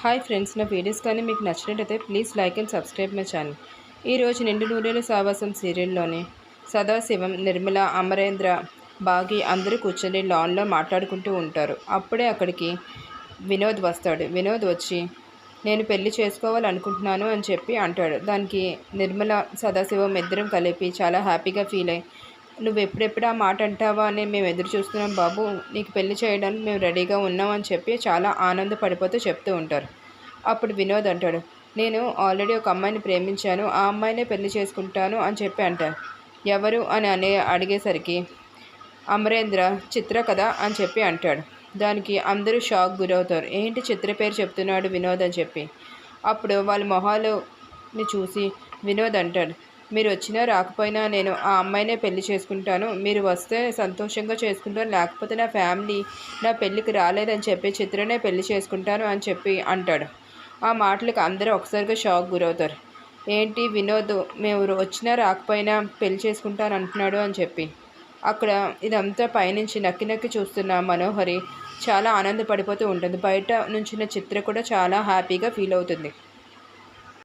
Hi friends నా videos కానీ మీకు నచ్చినట్టయితే please like and subscribe my channel. ఈరోజు నిండు నూరేళ్ళ సావాసం సీరియల్లోని సదాశివం నిర్మల అమరేంద్ర బాగి అందరూ కూర్చొని లాన్లో మాట్లాడుకుంటూ ఉంటారు. అప్పుడే అక్కడికి వినోద్ వస్తాడు. వినోద్ వచ్చి నేను పెళ్ళి చేసుకోవాలనుకుంటున్నాను అని చెప్పి అంటాడు. దానికి నిర్మల సదాశివం ఇద్దరం కలిపి చాలా హ్యాపీగా ఫీల్ అయ్యి నువ్వు ఎప్పుడెప్పుడు ఆ మాట అంటావా అని మేము ఎదురు చూస్తున్నాం బాబు. నీకు పెళ్ళి చేయడానికి మేము రెడీగా ఉన్నాం అని చెప్పి చాలా ఆనందపడిపోతూ చెప్తూ ఉంటారు. అప్పుడు వినోద్ అంటాడు నేను ఆల్రెడీ ఒక అమ్మాయిని ప్రేమించాను ఆ అమ్మాయినే పెళ్ళి చేసుకుంటాను అని చెప్పి అంటారు. ఎవరు అని అనే అడిగేసరికి అమరేంద్ర చిత్ర కదా అని చెప్పి అంటాడు. దానికి అందరూ షాక్ గురవుతారు. ఏంటి చిత్ర పేరు చెప్తున్నాడు వినోద్ అని చెప్పి. అప్పుడు వాళ్ళ మొహాలుని చూసి వినోద్ అంటాడు మీరు వచ్చినా రాకపోయినా నేను ఆ అమ్మాయినే పెళ్ళి చేసుకుంటాను. మీరు వస్తే సంతోషంగా చేసుకుంటాను. లేకపోతే నా ఫ్యామిలీ నా పెళ్ళికి రాలేదని చెప్పి చిత్రనే పెళ్ళి చేసుకుంటాను అని చెప్పి అంటాడు. ఆ మాటలకు అందరూ ఒకసారిగా షాక్ గురవుతారు. ఏంటి వినోద్ మేము వచ్చినా రాకపోయినా పెళ్ళి చేసుకుంటాను అంటున్నాడు అని చెప్పి. అక్కడ ఇదంతా పైనుంచి నక్కి నక్కి చూస్తున్న మనోహరి చాలా ఆనందపడిపోతూ ఉంటుంది. బయట నుంచిన చిత్ర కూడా చాలా హ్యాపీగా ఫీల్ అవుతుంది.